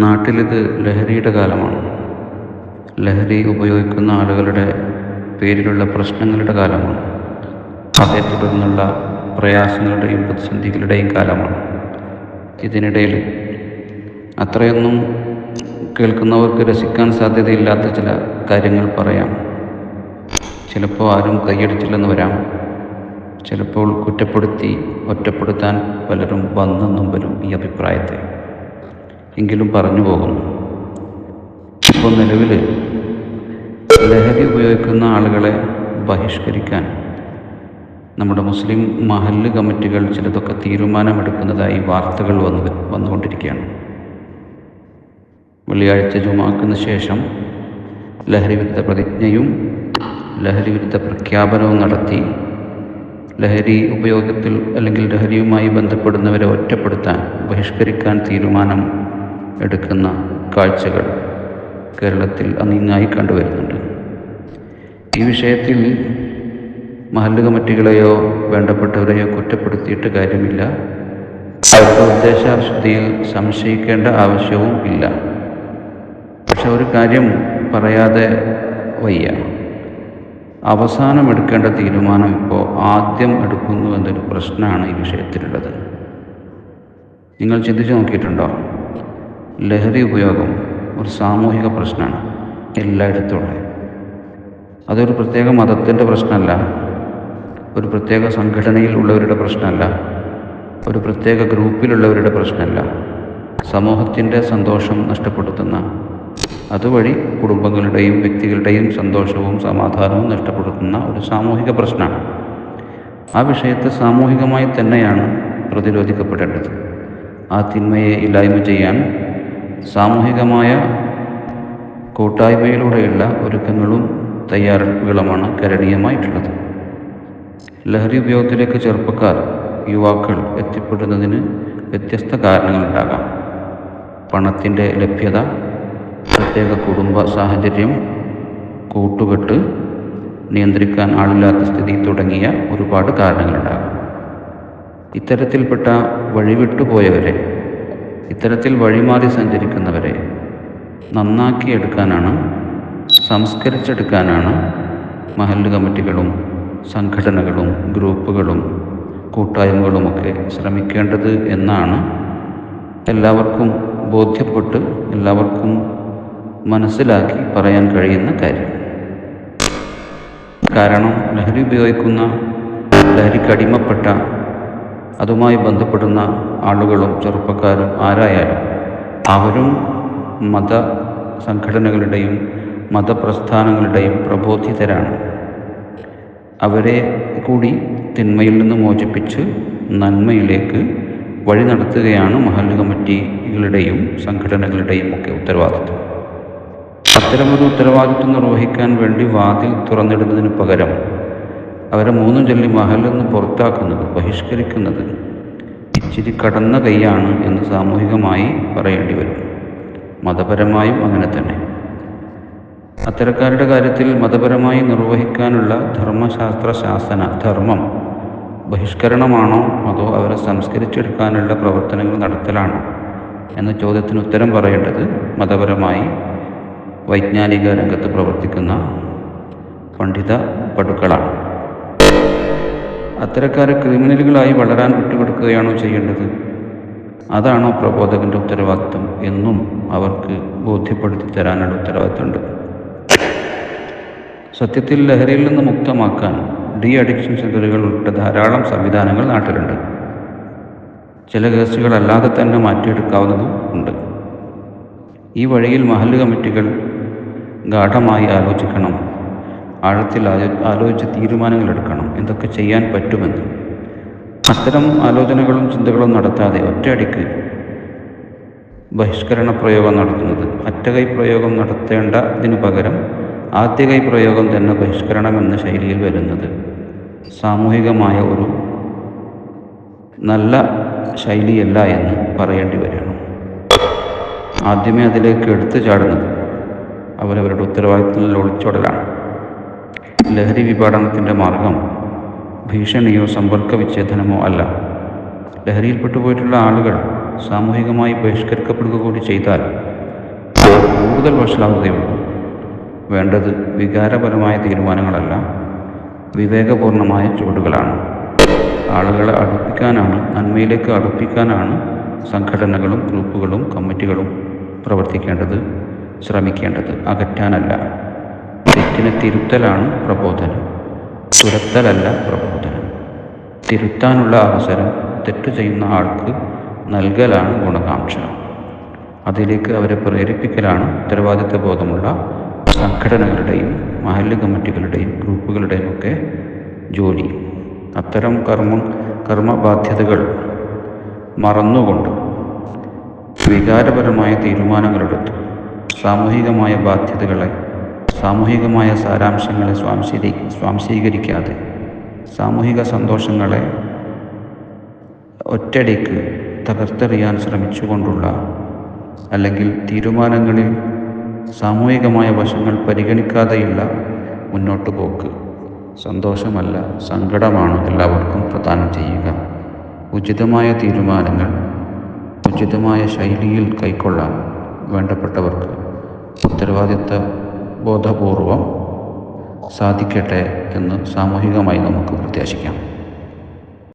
നാട്ടിലിത് ലഹരിയുടെ കാലമാണ്. ലഹരി ഉപയോഗിക്കുന്ന ആളുകളുടെ പേരിലുള്ള പ്രശ്നങ്ങളുടെ കാലമാണ്. അതേ തുടർന്നുള്ള പ്രയാസങ്ങളുടെയും പ്രതിസന്ധികളുടെയും കാലമാണ്. ഇതിനിടയിൽ അത്രയൊന്നും കേൾക്കുന്നവർക്ക് രസിക്കാൻ സാധ്യതയില്ലാത്ത ചില കാര്യങ്ങൾ പറയാം. ചിലപ്പോൾ ആരും കൈയടിച്ചില്ലെന്ന് വരാം. ചിലപ്പോൾ കുറ്റപ്പെടുത്തി ഒറ്റപ്പെടുത്താൻ പലരും വന്നെന്നും വരും ഈ അഭിപ്രായത്തെ. എങ്കിലും പറഞ്ഞു പോകുന്നു. ഇപ്പോൾ നിലവിൽ ലഹരി ഉപയോഗിക്കുന്ന ആളുകളെ ബഹിഷ്കരിക്കാൻ നമ്മുടെ മുസ്ലിം മഹല്ല് കമ്മിറ്റികൾ ചിലതൊക്കെ തീരുമാനമെടുക്കുന്നതായി വാർത്തകൾ വന്നു വന്നുകൊണ്ടിരിക്കുകയാണ്. വെള്ളിയാഴ്ച ജുമാക്കുന്ന ശേഷം ലഹരി വിരുദ്ധ പ്രതിജ്ഞയും ലഹരി വിരുദ്ധ പ്രഖ്യാപനവും നടത്തി ലഹരി ഉപയോഗത്തിൽ അല്ലെങ്കിൽ ലഹരിയുമായി ബന്ധപ്പെടുന്നവരെ ഒറ്റപ്പെടുത്താൻ ബഹിഷ്കരിക്കാൻ തീരുമാനം എടുക്കുന്ന കാഴ്ചകൾ കേരളത്തിൽ അന്നിങ്ങായി കണ്ടുവരുന്നുണ്ട്. ഈ വിഷയത്തിൽ മഹല്ല് കമ്മിറ്റികളെയോ വേണ്ടപ്പെട്ടവരെയോ കുറ്റപ്പെടുത്തിയിട്ട് കാര്യമില്ല. അവരുടെ ഉദ്ദേശാശുദ്ധിയിൽ സംശയിക്കേണ്ട ആവശ്യവും ഇല്ല. പക്ഷെ ഒരു കാര്യം പറയാതെ വയ്യ. അവസാനം എടുക്കേണ്ട തീരുമാനം ഇപ്പോൾ ആദ്യം എടുക്കുന്നു എന്നൊരു പ്രശ്നമാണ് ഈ വിഷയത്തിലുള്ളത്. നിങ്ങൾ ചിന്തിച്ചു നോക്കിയിട്ടുണ്ടോ? ലഹരി ഉപയോഗം ഒരു സാമൂഹിക പ്രശ്നമാണ് എല്ലായിടത്തും ഉള്ളത് അതൊരു പ്രത്യേക മതത്തിന്റെ പ്രശ്നമല്ല. ഒരു പ്രത്യേക സംഘടനയിൽ ഉള്ളവരുടെ പ്രശ്നമല്ല. ഒരു പ്രത്യേക ഗ്രൂപ്പിലുള്ളവരുടെ പ്രശ്നമല്ല. സമൂഹത്തിന്റെ സന്തോഷം നഷ്ടപ്പെടുത്തുന്ന അതുവഴി കുടുംബങ്ങളുടെയും വ്യക്തികളുടെയും സന്തോഷവും സമാധാനവും നഷ്ടപ്പെടുത്തുന്ന ഒരു സാമൂഹിക പ്രശ്നമാണ്. ആ വിഷയത്തെ സാമൂഹികമായി തന്നെയാണ് പ്രതിരോധിക്കപ്പെടേണ്ടത്. ആ തിന്മയെ ഇല്ലായ്മ ചെയ്യാൻ സാമൂഹികമായ കൂട്ടായ്മയിലൂടെയുള്ള ഒരുക്കങ്ങളും തയ്യാറെടുപ്പുകളുമാണ് കരണീയമായിട്ടുള്ളത്. ലഹരി ഉപയോഗത്തിലേക്ക് ചെറുപ്പക്കാർ യുവാക്കൾ എത്തിപ്പെടുന്നതിന് വ്യത്യസ്ത കാരണങ്ങളുണ്ടാകാം. പണത്തിന്റെ ലഭ്യത പ്രത്യേക കുടുംബ സാഹചര്യം കൂട്ടുകെട്ട് നിയന്ത്രിക്കാൻ ആളില്ലാത്ത സ്ഥിതി തുടങ്ങിയ ഒരുപാട് കാരണങ്ങളുണ്ടാകാം. ഇത്തരത്തിൽപ്പെട്ട വഴിവിട്ടുപോയവരെ ഇത്തരത്തിൽ വഴിമാറി സഞ്ചരിക്കുന്നവരെ നന്നാക്കിയെടുക്കാനാണ് സംസ്കരിച്ചെടുക്കാനാണ് മഹല്ല് കമ്മിറ്റികളും സംഘടനകളും ഗ്രൂപ്പുകളും കൂട്ടായ്മകളുമൊക്കെ ശ്രമിക്കേണ്ടത് എന്നാണ് എല്ലാവർക്കും ബോധ്യപ്പെട്ട് എല്ലാവർക്കും മനസ്സിലാക്കി പറയാൻ കഴിയുന്ന കാര്യം. കാരണം ലഹരി ഉപയോഗിക്കുന്ന ലഹരിക്കടിമപ്പെട്ട അതുമായി ബന്ധപ്പെടുന്ന ആളുകളും ചെറുപ്പക്കാരും ആരായാലും അവരും മത സംഘടനകളുടെയും മതപ്രസ്ഥാനങ്ങളുടെയും പ്രബോധിതരാണ്. അവരെ കൂടി തിന്മയിൽ നിന്ന് മോചിപ്പിച്ച് നന്മയിലേക്ക് വഴി നടത്തുകയാണ് മഹല്ല് കമ്മിറ്റികളുടെയും സംഘടനകളുടെയും ഒക്കെ ഉത്തരവാദിത്വം. അത്തരമൊരു ഉത്തരവാദിത്വം നിർവഹിക്കാൻ വേണ്ടി വാതിൽ തുറന്നിടുന്നതിന് പകരം അവരെ മൂന്നും ചൊല്ലി മഹലിൽ നിന്ന് പുറത്താക്കുന്നത് ബഹിഷ്കരിക്കുന്നത്. ഇച്ചിരി കടന്ന കൈയാണ് എന്ന് സാമൂഹികമായി പറയേണ്ടി വരും. മതപരമായും അങ്ങനെ തന്നെ. അത്തരക്കാരുടെ കാര്യത്തിൽ മതപരമായി നിർവഹിക്കാനുള്ള ധർമ്മശാസ്ത്ര ശാസന ധർമ്മം ബഹിഷ്കരണമാണോ അതോ അവരെ സംസ്കരിച്ചെടുക്കാനുള്ള പ്രവർത്തനങ്ങൾ നടത്തലാണോ എന്ന ചോദ്യത്തിന് ഉത്തരം പറയേണ്ടത് മതപരമായി വൈജ്ഞാനിക രംഗത്ത് പ്രവർത്തിക്കുന്ന പണ്ഡിത പടുക്കളാണ്. അത്തരക്കാരെ ക്രിമിനലുകളായി വളരാൻ വിട്ടുകൊടുക്കുകയാണോ ചെയ്യേണ്ടത്? അതാണോ പ്രബോധകന്റെ ഉത്തരവാദിത്വം എന്നും അവർക്ക് ബോധ്യപ്പെടുത്തി തരാനുള്ള ഉത്തരവാദിത്തമുണ്ട് സത്യത്തിൽ ലഹരിയിൽ നിന്ന് മുക്തമാക്കാൻ ഡി അഡിക്ഷൻ സെന്ററുകൾ ഉൾപ്പെടെ ധാരാളം സംവിധാനങ്ങൾ നാട്ടിലുണ്ട്. ചില കേസുകളല്ലാതെ തന്നെ മാറ്റിയെടുക്കാവുന്നതും ഉണ്ട്. ഈ വഴിയിൽ മഹല്ല് കമ്മിറ്റികൾ ഗാഠമായി ആലോചിക്കണം. ആഴത്തിൽ ആലോചിച്ച് തീരുമാനങ്ങൾ എടുക്കണം. എന്തൊക്കെ ചെയ്യാൻ പറ്റുമെന്ന്. അത്തരം ആലോചനകളും ചിന്തകളും നടത്താതെ ഒറ്റയടിക്ക് ബഹിഷ്കരണ പ്രയോഗം നടത്തുന്നത്. അറ്റകൈ പ്രയോഗം നടത്തേണ്ടതിനു പകരം ആദ്യകൈ പ്രയോഗം തന്നെ ബഹിഷ്കരണം എന്ന ശൈലിയിൽ വരുന്നത്. സാമൂഹികമായ ഒരു നല്ല ശൈലിയല്ല എന്ന് പറയേണ്ടി വരികയാണ് ആദ്യമേ അതിലേക്ക് എടുത്തു ചാടുന്നത് അവരവരുടെ ഉത്തരവാദിത്തങ്ങളിൽ ഒളിച്ചോടലാണ്. ലഹരി വിപാടനത്തിന്റെ മാർഗം ഭീഷണിയോ സമ്പർക്ക വിച്ഛേദനമോ അല്ല. ലഹരിയിൽപ്പെട്ടു പോയിട്ടുള്ള ആളുകൾ സാമൂഹികമായി ബഹിഷ്കരിക്കപ്പെടുക കൂടി ചെയ്താൽ കൂടുതൽ വഷളാവുകയുള്ളൂ. വേണ്ടത് വികാരപരമായ തീരുമാനങ്ങളല്ല വിവേകപൂർണമായ ചുവടുകളാണ്. ആളുകളെ അടുപ്പിക്കാനാണ് നന്മയിലേക്ക് അടുപ്പിക്കാനാണ് സംഘടനകളും ഗ്രൂപ്പുകളും കമ്മിറ്റികളും പ്രവർത്തിക്കേണ്ടത് ശ്രമിക്കേണ്ടത് അകറ്റാനല്ല. തെറ്റിനെ തിരുത്തലാണ് പ്രബോധനം. തുരത്തലല്ല പ്രബോധനം. തിരുത്താനുള്ള അവസരം തെറ്റു ചെയ്യുന്ന ആൾക്ക് നൽകലാണ് ഗുണകാംക്ഷ അതിലേക്ക് അവരെ പ്രേരിപ്പിക്കലാണ് ഉത്തരവാദിത്വ ബോധമുള്ള സംഘടനകളുടെയും മഹല്ല് കമ്മിറ്റികളുടെയും ഗ്രൂപ്പുകളുടെയും ഒക്കെ ജോലി. അത്തരം കർമ്മം കർമ്മബാധ്യതകൾ മറന്നുകൊണ്ട് വികാരപരമായ തീരുമാനങ്ങളെടുത്ത് സാമൂഹികമായ ബാധ്യതകളെ സാമൂഹികമായ സാരാംശങ്ങളെ സ്വാംശീരി സ്വാംശീകരിക്കാതെ സാമൂഹിക സന്തോഷങ്ങളെ ഒറ്റടിക്ക് തകർത്തെറിയാൻ ശ്രമിച്ചുകൊണ്ടുള്ള അല്ലെങ്കിൽ തീരുമാനങ്ങളിൽ സാമൂഹികമായ വശങ്ങൾ പരിഗണിക്കാതെയുള്ള മുന്നോട്ട് പോക്ക് സന്തോഷമല്ല സങ്കടമാണ് എല്ലാവർക്കും പ്രദാനം ചെയ്യുക. ഉചിതമായ തീരുമാനങ്ങൾ ഉചിതമായ ശൈലിയിൽ കൈക്കൊള്ളാൻ വേണ്ടപ്പെട്ടവർക്ക് ഉത്തരവാദിത്ത ബോധപൂർവം സാധിക്കട്ടെ എന്ന് സാമൂഹികമായി നമുക്ക് പ്രത്യാശിക്കാം.